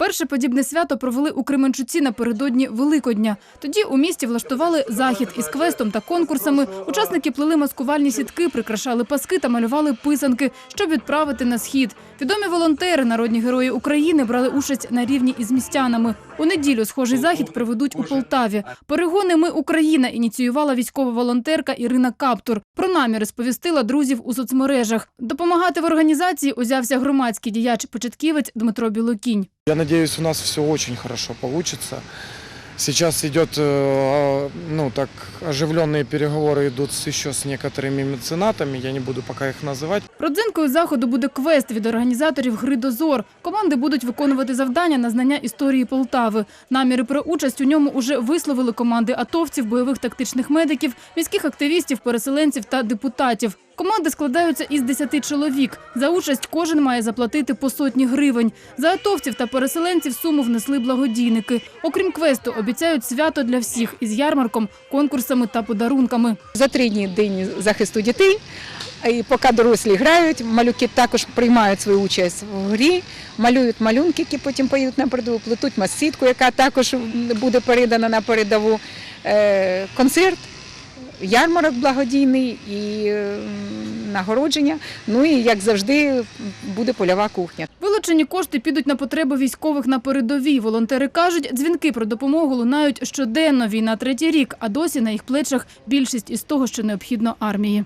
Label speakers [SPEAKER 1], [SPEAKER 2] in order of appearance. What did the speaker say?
[SPEAKER 1] Перше подібне свято провели у Кременчуці напередодні Великодня. Тоді у місті влаштували захід із квестом та конкурсами. Учасники плели маскувальні сітки, прикрашали паски та малювали писанки, щоб відправити на схід. Відомі волонтери, народні герої України, брали участь на рівні із містянами. У неділю схожий захід проведуть у Полтаві. Перегони Ми Україна ініціювала військова волонтерка Ірина Каптур. Про наміри сповістила друзів у соцмережах. Допомагати в організації узявся громадський діяч-початківець Дмитро Білокінь.
[SPEAKER 2] Я надеюсь, у нас все очень хорошо получится. Сейчас идет, э, ну так, оживленные переговоры идут с- еще с некоторыми меценатами, я не буду пока их называть.
[SPEAKER 1] Родзинкою заходу буде квест від організаторів гри «Дозор». Команди будуть виконувати завдання на знання історії Полтави. Наміри про участь у ньому уже висловили команди атовців, бойових тактичних медиків, міських активістів, переселенців та депутатів. Команди складаються із 10 чоловік. За участь кожен має заплатити по сотні гривень. За атовців та переселенців суму внесли благодійники. Окрім квесту, обіцяють свято для всіх із ярмарком, конкурсами та подарунками.
[SPEAKER 3] За три дні день захисту дітей. І поки дорослі грають, малюки також приймають свою участь в грі, малюють малюнки, які потім поїдуть на передову, плетуть масітку, яка також буде передана на передову. Е, Концерт, ярмарок благодійний і е, нагородження. Ну і як завжди буде польова кухня.
[SPEAKER 1] Вилучені кошти підуть на потреби військових на передовій. Волонтери кажуть, дзвінки про допомогу лунають щоденно. Війна третій рік, а досі на їх плечах більшість із того, що необхідно армії.